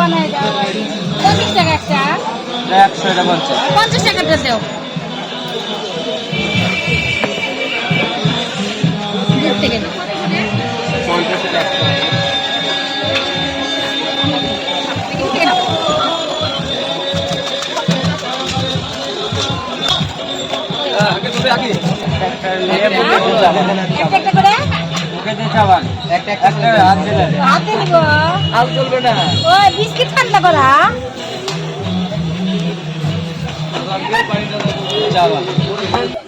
বানায় দেওয়া বাড়ি পঞ্চাশ টাকা একটা। একশো এটা বলছে পঞ্চাশ টাকাটা দেও দূর থেকে পঞ্চাশ এটা একশো দূর থেকে নাও। একটা নিয়ে মুখে দিয়ে একটা একটা করে মুখে দিয়ে চাবান। একটা হাত দিলে হাতে নিব হাত চলবে না। ওই বিস্কিট ঠান্ডা করা।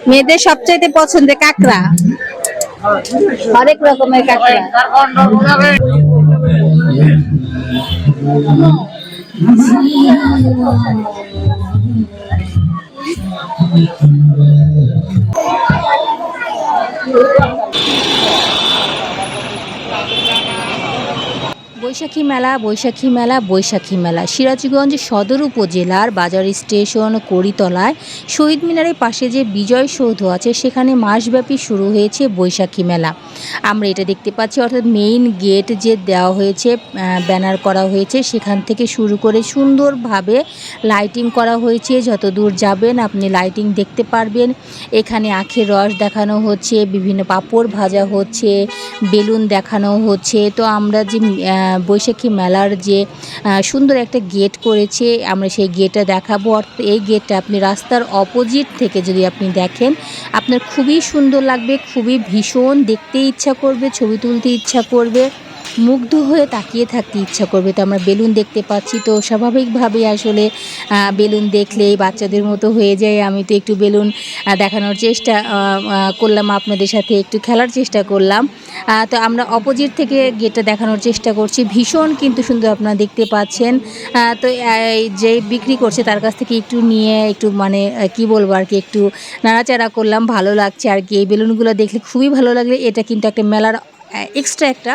মেয়েদের সবচাইতে পছন্দের কাঁকড়া? হরেক রকমের কাঁকড়া। বৈশাখী মেলা বৈশাখী মেলা বৈশাখী মেলা। সিরাজগঞ্জ সদর উপজেলার বাজার স্টেশন করিতলায় শহীদ মিনারের পাশে যে বিজয় সৌধ আছে, সেখানে মাসব্যাপী শুরু হয়েছে বৈশাখী মেলা। আমরা এটা দেখতে পাচ্ছি, অর্থাৎ মেইন গেট যে দেওয়া হয়েছে ব্যানার করা হয়েছে, সেখান থেকে শুরু করে সুন্দরভাবে লাইটিং করা হয়েছে। যত দূর যাবেন, আপনি লাইটিং দেখতে পারবেন। এখানে আখের রস দেখানো হচ্ছে, বিভিন্ন পাঁপড় ভাজা হচ্ছে, বেলুন দেখানো হচ্ছে। তো আমরা যে বৈশাখী মেলার যে সুন্দর একটা গেট করেছে, আমরা সেই গেটটা দেখাবো। অর্থাৎ এই গেটটা আপনি রাস্তার অপোজিট থেকে যদি আপনি দেখেন, আপনার খুবই সুন্দর লাগবে, খুবই ভীষণ, দেখতে ইচ্ছা করবে, ছবি তুলতে ইচ্ছা করবে। মুগ্ধ হয়ে তাকিয়ে থাকতে ইচ্ছা করবে। তো আমরা বেলুন দেখতে পাচ্ছি। তো স্বাভাবিকভাবে আসলে বেলুন দেখলেই বাচ্চাদের মতো হয়ে যায়। আমি তো একটু বেলুন দেখানোর চেষ্টা করলাম আপনাদের সাথে, একটু খেলার চেষ্টা করলাম। তো আমরা অপোজিট থেকে গেটটা দেখানোর চেষ্টা করছি। ভীষণ কিন্তু সুন্দর আপনারা দেখতে পাচ্ছেন। তো যে বিক্রি করছে তার কাছ থেকে একটু নিয়ে, একটু মানে কি বলব আর কি, একটু নাড়াচাড়া করলাম। ভালো লাগছে আর কি। এই বেলুনগুলো দেখলে খুবই ভালো লাগলে। এটা কিন্তু একটা মেলার এক্সট্রা একটা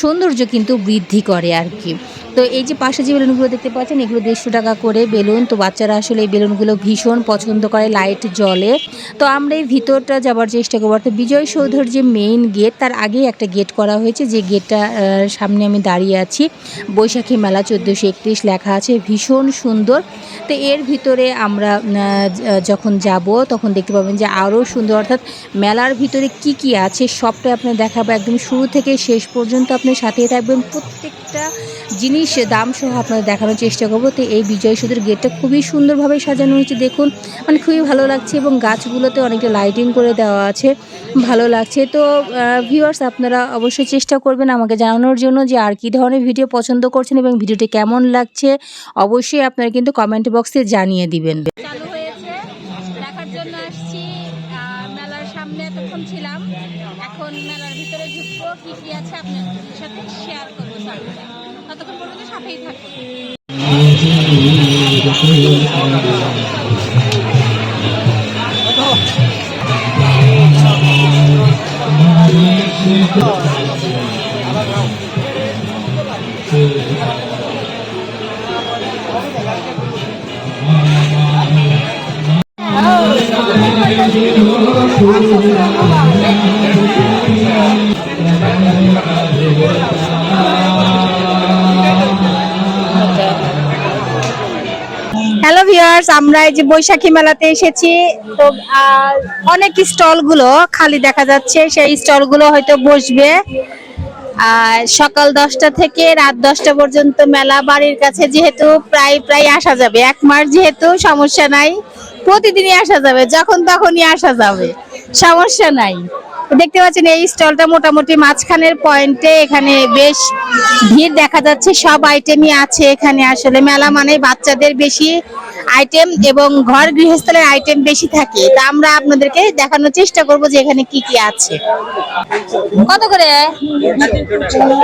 সৌন্দর্য কিন্তু বৃদ্ধি করে আর কি। তো এই যে পাশে যে বেলুনগুলো দেখতে পাচ্ছেন, এগুলো দেড়শো টাকা করে বেলুন তো বাচ্চারা আসলে এই বেলুনগুলো ভীষণ পছন্দ করে লাইট জ্বলে। তো আমরা এই ভিতরটা যাবার চেষ্টা করব। অর্থাৎ বিজয় সৌধর যে মেইন গেট তার আগেই একটা গেট করা হয়েছে। যে গেটটা সামনে আমি দাঁড়িয়ে আছি। বৈশাখী মেলা চোদ্দোশো একত্রিশ লেখা আছে, ভীষণ সুন্দর। তো এর ভিতরে আমরা যখন যাব, তখন দেখতে পাবেন যে আরও সুন্দর। অর্থাৎ মেলার ভিতরে কি কি আছে, সবটাই আপনার দেখাবো একদম শুরু থেকে শেষ পর্যন্ত আপনি সাথেই থাকবেন। প্রত্যেকটা জিনিস, দাম সহ আপনাদের দেখানোর চেষ্টা করব। তো এই বিজয় সুদের গেটটা খুবই সুন্দরভাবে সাজানো হয়েছে। দেখুন মানে খুবই ভালো লাগছে এবং গাছগুলোতে অনেকটা লাইটিং করে দেওয়া আছে। ভালো লাগছে। তো ভিউয়ার্স আপনারা অবশ্যই চেষ্টা করবেন আমাকে জানানোর জন্য যে আর কী ধরনের ভিডিও পছন্দ করছেন এবং ভিডিওটি কেমন লাগছে। অবশ্যই আপনারা কিন্তু কমেন্ট বক্সে জানিয়ে দিবেন। পর্যন্ত আমরা এই যে বৈশাখী মেলাতে এসেছি, তো অনেক স্টলগুলো খালি দেখা যাচ্ছে, সেই স্টলগুলো হয়তো বসবে। সকাল দশটা থেকে রাত দশটা পর্যন্ত মেলা, বাড়ির কাছে যেহেতু প্রায় প্রায় আসা যাবে। এক মাস যেহেতু সমস্যা নাই, প্রতিদিনই আসা যাবে, যখন তখনই আসা যাবে, সমস্যা নাই। দেখতে পাচ্ছেন, এই স্টলটা মোটামুটি মাঝখানের পয়েন্টে এখানে বেশ ভিড় দেখা যাচ্ছে। সব আইটেমই আছে এখানে। আসলে মেলা মানে বাচ্চাদের বেশি আইটেম এবং ঘর গৃহস্থলের আইটেম বেশি থাকে। তা আমরা আপনাদেরকে দেখানোর চেষ্টা করব যে এখানে কি কি আছে। কত করে?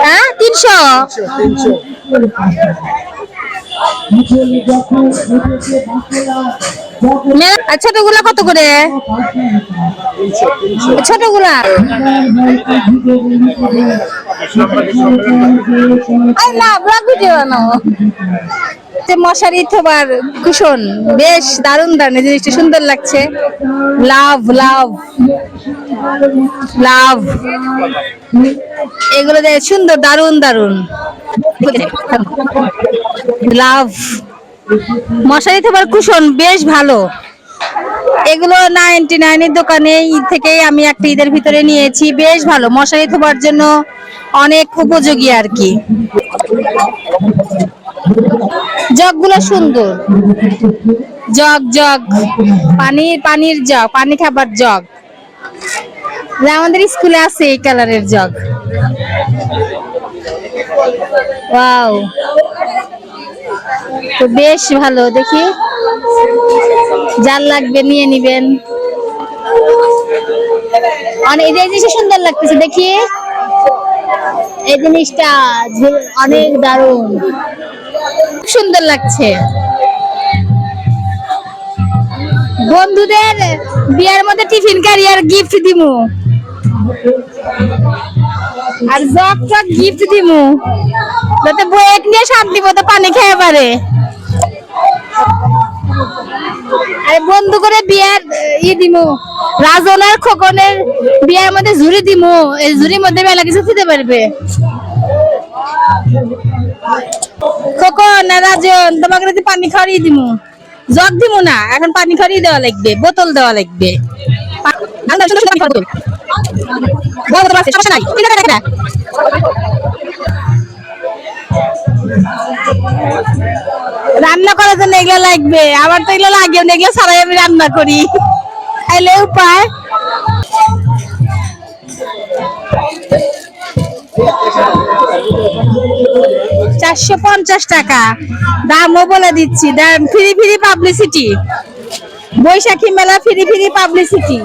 হ্যাঁ তিনশো। ছোটগুলা কত করে? ছোটগুলা? না যে মশারি থোবার কুশন, বেশ দারুণ দারুণ জিনিসটা সুন্দর লাগছে। লাভ লাভ লাভ এগুলো দেখ সুন্দর, দারুণ দারুণ। লাভ মশারি থোবার কুশন, বেশ ভালো। এগুলো নাইনটি নাইনের দোকানে ঈদ থেকেই আমি একটা ঈদের ভিতরে নিয়েছি। বেশ ভালো, মশারি থোবার জন্য অনেক উপযোগী আর কি। জগগুলো সুন্দর। Jug jug. পানির পানির জগ, পানি খাবার জগ। আমাদের স্কুলে আছে এই কালারের জগ। ওয়াও। তো বেশ ভালো, দেখি। যার লাগবে নিয়ে নিবেন। অনেক এই জিনিসটা সুন্দর লাগতেছে, দেখি। এই জিনিসটা অনেক দারুণ। সুন্দর লাগছে। বন্ধুদের বিয়ার মধ্যে টিফিন ক্যারিয়ার গিফট দিমু। আর জগ টক গিফট দিমু। যাতে বয়েক নিয়ে শান্তি মতো পানি খেয়ে পারে। বন্ধু করে বিয়ার ই দিমু। রাজন আর খোকনের বিয়ার মধ্যে ঝুড়ি দিমু। এই ঝুড়ির মধ্যে মেলা কিছু খেতে পারবে। খোকন রাজন তোমাকে যদি পানি খাওয়াই দিমু। জগ দিমু না এখন পানি খাওয়াই দেওয়া লাগবে বোতল দেওয়া লাগবে। বড় বোতল সমস্যা নাই। রান্না করার জন্য এগুলো লাগবে। আমার তো এগুলো লাগে না এগুলো ছাড়াই আমি রান্না করি। তাইলে উপায়? চারশো পঞ্চাশ টাকা। দামও বলে দিচ্ছি। দাম ফ্রি ফ্রি পাবলিসিটি বৈশাখী মেলা ফ্রি ফ্রি পাবলিসিটি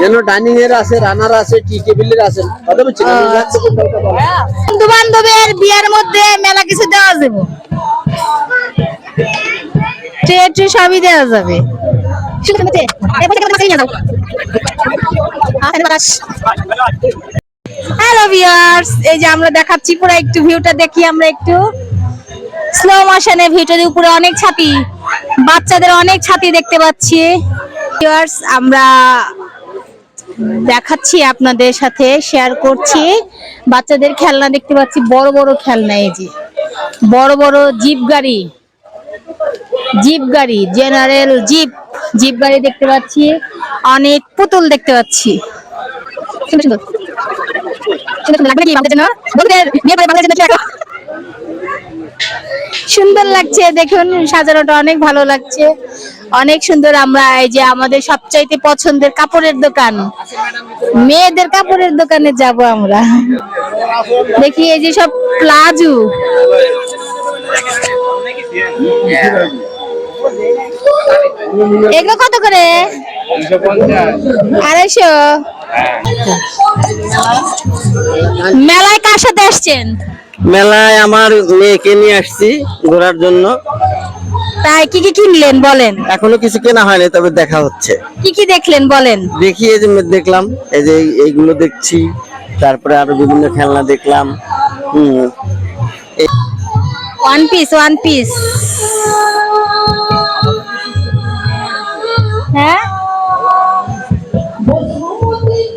যেন ডাইনিং এর আছে রানার আছে টি টেবিলের আছে। কথা বলছি। বন্ধু বান্ধবের বিয়ের মধ্যে মেলা কিছু দেওয়া যাবে। ট্রে সবই দেওয়া যাবে। হ্যালো ভিউয়ার্স এই যে আমরা দেখাচ্ছি পুরো একটু ভিউটা দেখি আমরা একটু। স্লো মোশনে ভিউটার উপরে অনেক ছাতি, বাচ্চাদের অনেক ছাতি দেখতে পাচ্ছি। ভিউয়ার্স আমরা দেখাচ্ছি আপনাদের সাথে শেয়ার করছি। বাচ্চাদের খেলনা দেখতে পাচ্ছি, বড় বড় খেলনা এই যে। বড় বড় জিপ গাড়ি। জিপ গাড়ি, জেনারেল জিপ জিপ গাড়ি দেখতে পাচ্ছি, অনেক পুতুল দেখতে পাচ্ছি। সুন্দর সুন্দর লাগছে, দেখুন, সাজানোটা অনেক ভালো লাগছে। অনেক সুন্দর আমরা, এই যে আমাদের সবচাইতে পছন্দের কাপড়ের দোকান। মেয়েদের কাপড়ের দোকানে যাব আমরা। দেখি, এই যে সব প্লাজো। এগুলো কত করে? আড়াইশো? মেলায় কার সাথে আসছেন? মেলায় আমার মেয়েকে নিয়ে আসছি ঘোরার জন্য। তাই কি কি কিনলেন বলেন? এখনও কিছু কেনা হয়নি তবে দেখা হচ্ছে। কি কি দেখলেন বলেন? দেখি এই যে দেখলাম এই যে এই- এইগুলো দেখছি তারপরে আরও বিভিন্ন খেলনা দেখলাম। হুম। ওয়ান পিস ওয়ান পিস হ্যাঁ?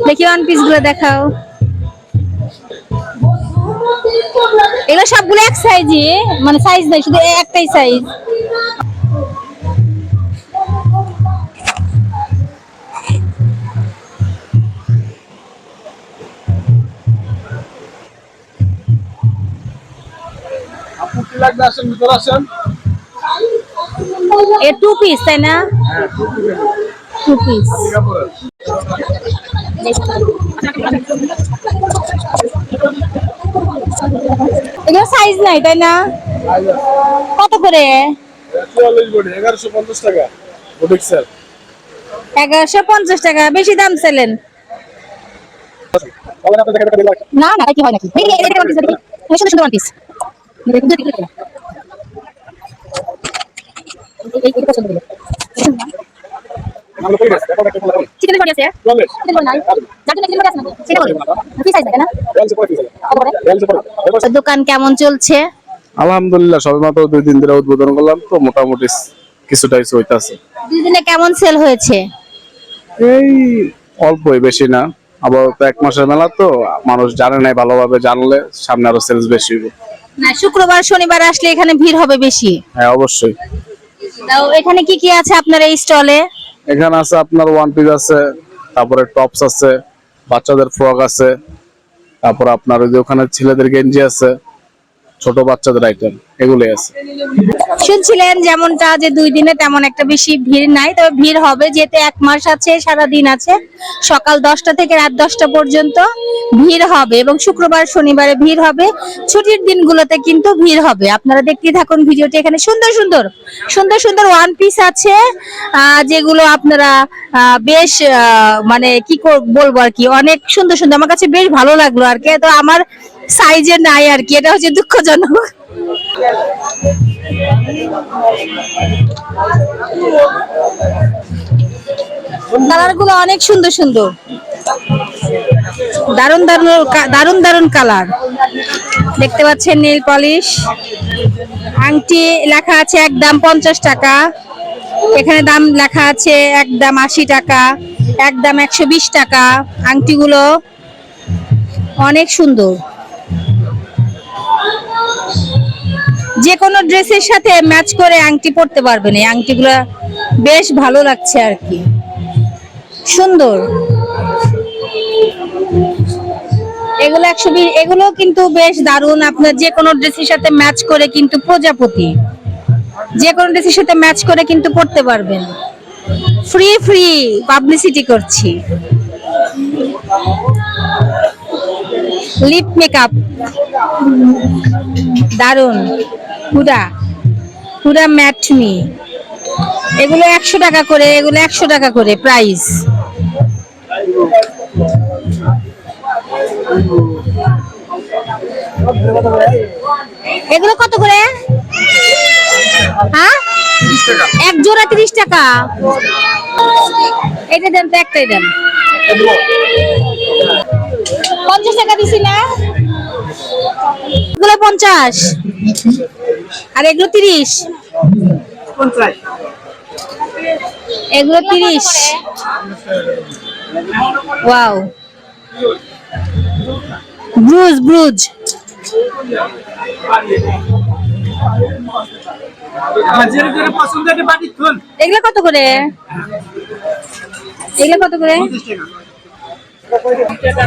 দেখি ওয়ান পিসগুলো দেখাও। এগুলো সবগুলো এক সাইজই মানে সাইজ নাই, শুধু একটাই সাইজ এ টু পিস তাই না টু পিস এগুলো সাইজ নাই তাই না কত করে এগারোশো পঞ্চাশ টাকা এগারোশো পঞ্চাশ টাকা বেশি দাম দেখে না না কি হয় নাকি সুন্দর piece। আমরা করি না আছে? চিকেনের বডি নাই। যার জন্য চিকেনের বডি আছে নাকি? সেটা বলি কি সাইজ থাকে না? করে দোকান কেমন চলছে? আলহামদুলিল্লাহ সবে মাত্র দুই দিন ধরে উদ্বোধন করলাম তো মোটামুটি কিছুটা কিছু হইতাছে দুই দিনে কেমন সেল হয়েছে? এই অল্পই বেশি না আবার তো এক মাসের মেলা তো মানুষ জানে নাই ভালোভাবে জানলে সামনে আরও সেলস বেশি হবে না শুক্রবার শনিবার আসলে এখানে ভিড় হবে বেশি। হ্যাঁ অবশ্যই। তাও এখানে কি কি আছে আপনার এই স্টলে? এখানে আছে আপনার ওয়ান পিস আছে তারপরে টপস আছে বাচ্চাদের ফ্রক আছে তারপর আপনার ওই যে ওখানে ছেলেদের গেঞ্জি আছে। ছোট বাচ্চাদের আইটেম এগুলোই আছে। শুনছিলেন যেমনটা যে দুই দিনে তেমন একটা বেশি ভিড় নাই, তবে ভিড় হবে যেতে এক মাস আছে সারা দিন আছে। সকাল দশটা থেকে রাত দশটা পর্যন্ত ভিড় হবে এবং শুক্রবার, শনিবারে ভিড় হবে। ছুটির দিনগুলোতে কিন্তু ভিড় হবে। আপনারা দেখতেই থাকুন ভিডিওটি এখানে। সুন্দর সুন্দর সুন্দর সুন্দর ওয়ান পিস আছে যেগুলো আপনারা বেশ মানে কি বলব আর কি, অনেক সুন্দর সুন্দর। আমার কাছে বেশ ভালো লাগল আর কি। তো আমার সাইজে নাই আর কি, এটা হচ্ছে দুঃখজনক। কালারগুলো অনেক সুন্দর সুন্দর। দারুণ দারুণ দারুণ দারুণ কালার। দেখতে পাচ্ছেন নীল পলিশ। আংটি লেখা আছে একদম পঞ্চাশ টাকা। এখানে দাম লেখা আছে একদম আশি টাকা একদম একশো বিশ টাকা। আংটিগুলো অনেক সুন্দর। যে কোনো ড্রেসের সাথে ম্যাচ করে আংটি পরতে পারবেন এই আংটিগুলো বেশ ভালো লাগছে আর কি। সুন্দর। এগুলো একশো বিশ এগুলো কিন্তু বেশ দারুণ। আপনার যে কোনো ড্রেসের সাথে ম্যাচ করে কিন্তু প্রজাপতি। যে কোনো ড্রেসের সাথে ম্যাচ করে কিন্তু পড়তে পারবেন। ফ্রি ফ্রি পাবলিসিটি করছি। Lip makeup. দারুণ হুদা। Mat me. এগুলো একশো টাকা করে, এগুলো একশো টাকা করে প্রাইস এগুলো কত করে? হ্যাঁ? এক জোড়া তিরিশ টাকা। এটা দেন তো একটাই দেন। পঞ্চাশ টাকা দিছি না। এগুলো পঞ্চাশ। আর এগুলো তিরিশ। এগুলো তিরিশ। ওয়াও। ব্রুজ ব্রুজ। এগুলো কত করে? এগুলো কত করে? সুন্দর।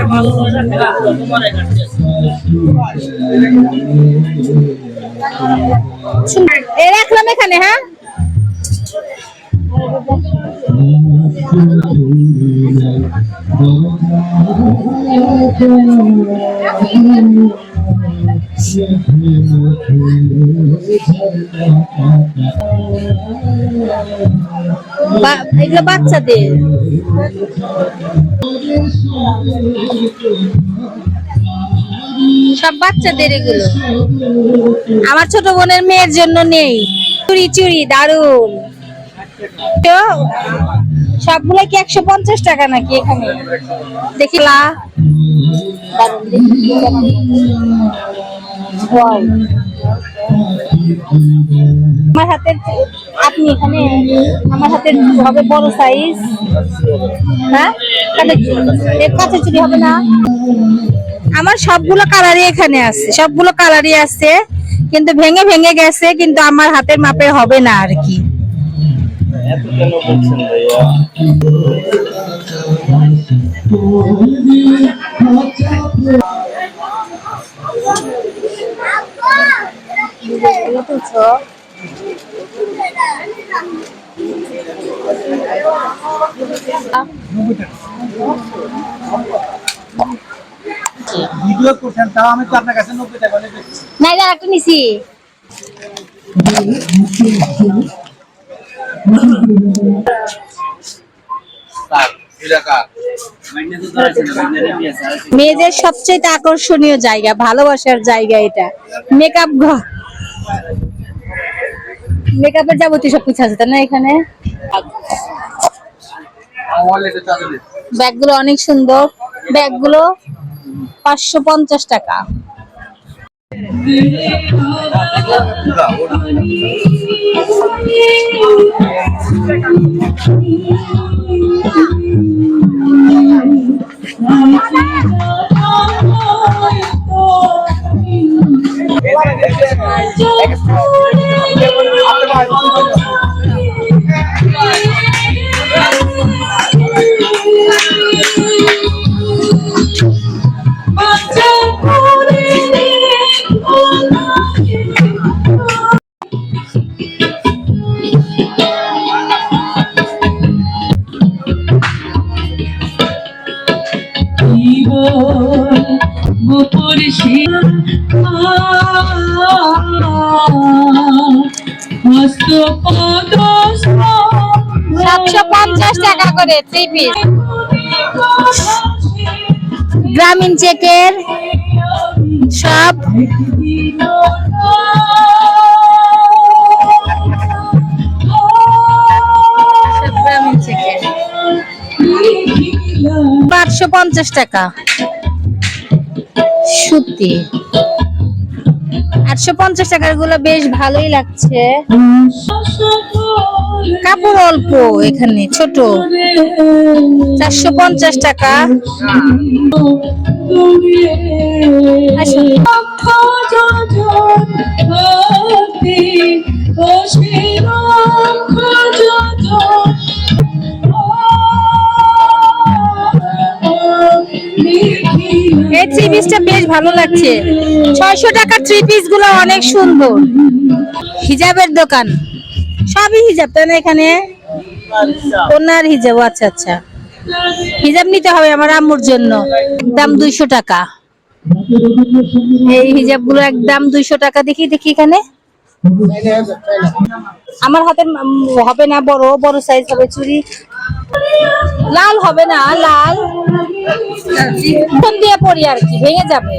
রাখলাম এখানে হ্যাঁ? এগুলো বাচ্চাদের। সব বাচ্চাদের এগুলো। আমার ছোট বোনের মেয়ের জন্য নেই। চুরি চুরি দারুণ তো সবগুলো কি একশো পঞ্চাশ টাকা নাকি এখানে? দেখি. আমার হাতের আপনি এখানে, আমার হাতের হবে বড় সাইজ হ্যাঁ? কাছে চুরি হবে না? আমার সবগুলো কালারই এখানে আছে, সবগুলো কালারই আছে, কিন্তু ভেঙে ভেঙে গেছে, কিন্তু আমার হাতের মাপের হবে না আর কি। ভিডিও করছেন তাও আমি তো আপনার কাছে নব্বই টাকা করে বেচছি। না এটা একটা নিছি। মেয়েদের সবচেয়ে আকর্ষণীয় জায়গা ভালোবাসার জায়গা এটা। মেকআপ ঘর। মেকআপের যাবতীয় সবকিছু আছে তাই না এখানে? ব্যাগগুলো অনেক সুন্দর। ব্যাগগুলো পাঁচশো পঞ্চাশ টাকা। সাতশো পঞ্চাশ টাকা করে থ্রি গ্রামীণ চেকের সব সব গ্রামীণ চেকের আটশো পঞ্চাশ টাকা। সত্যি আটশো পঞ্চাশ টাকারগুলো বেশ ভালোই লাগছে। কাপড় অল্প এখানে, ছোট। চারশো পঞ্চাশ টাকা। এই থ্রি পিসটা বেশ ভালো লাগছে। ছয়শো টাকার থ্রি পিসগুলো অনেক সুন্দর। হিজাবের দোকান। সবই হিজাব, তাই না এখানে? ওনার হিজাব আচ্ছা আচ্ছা। হিজাব নিতে হবে আমার আম্মুর জন্য। দাম দুইশো টাকা। এই হিজাবগুলো একদম দুইশো টাকা দেখি দেখি এখানে। আমার হাতে হবে না, বড় বড় সাইজ হবে চুড়ি। লাল হবে না, লাল। ফোন দিয়ে পড়ি আর কি, ভেঙে যাবে।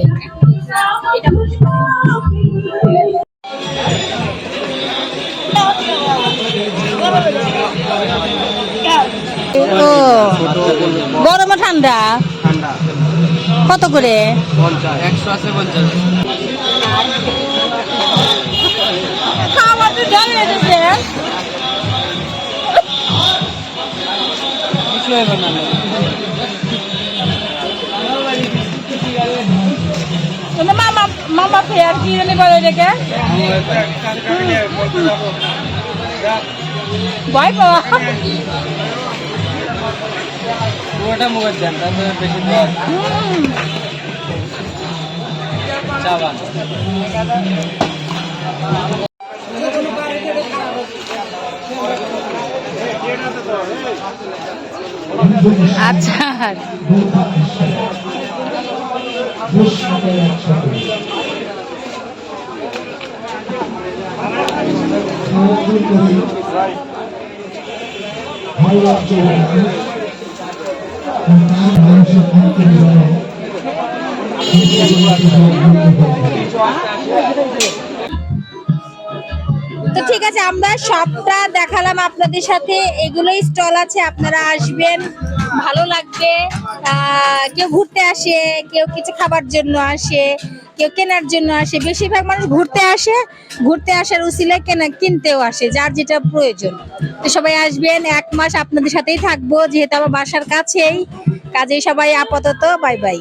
গরম ঠান্ডা। কত করে? একশো আছে পঞ্চাশ খাওয়া তো জল লেগেছে কিছু হবে না তোমার মামা মামা ফেয়ার কি জানি বলে এটাকে? ভয় পাওয়া? পুরোটা মুখের দেন তারপরে বেশি চাবান আচ্ছা তো ঠিক আছে, আমরা সবটা দেখালাম আপনাদের সাথে। এগুলোই স্টল আছে, আপনারা আসবেন। ভালো লাগবে। কেউ ঘুরতে আসে, কেউ কিছু খাবার জন্য আসে, কেউ কেনার জন্য আসে। বেশিরভাগ মানুষ ঘুরতে আসে, ঘুরতে আসার উসিলায় কেনা, কিনতেও আসে, যার যেটা প্রয়োজন। তো সবাই আসবেন, এক মাস আপনাদের সাথেই থাকব, যেহেতু আমার বাসার কাছেই। কাজেই সবাই আপাতত বাই বাই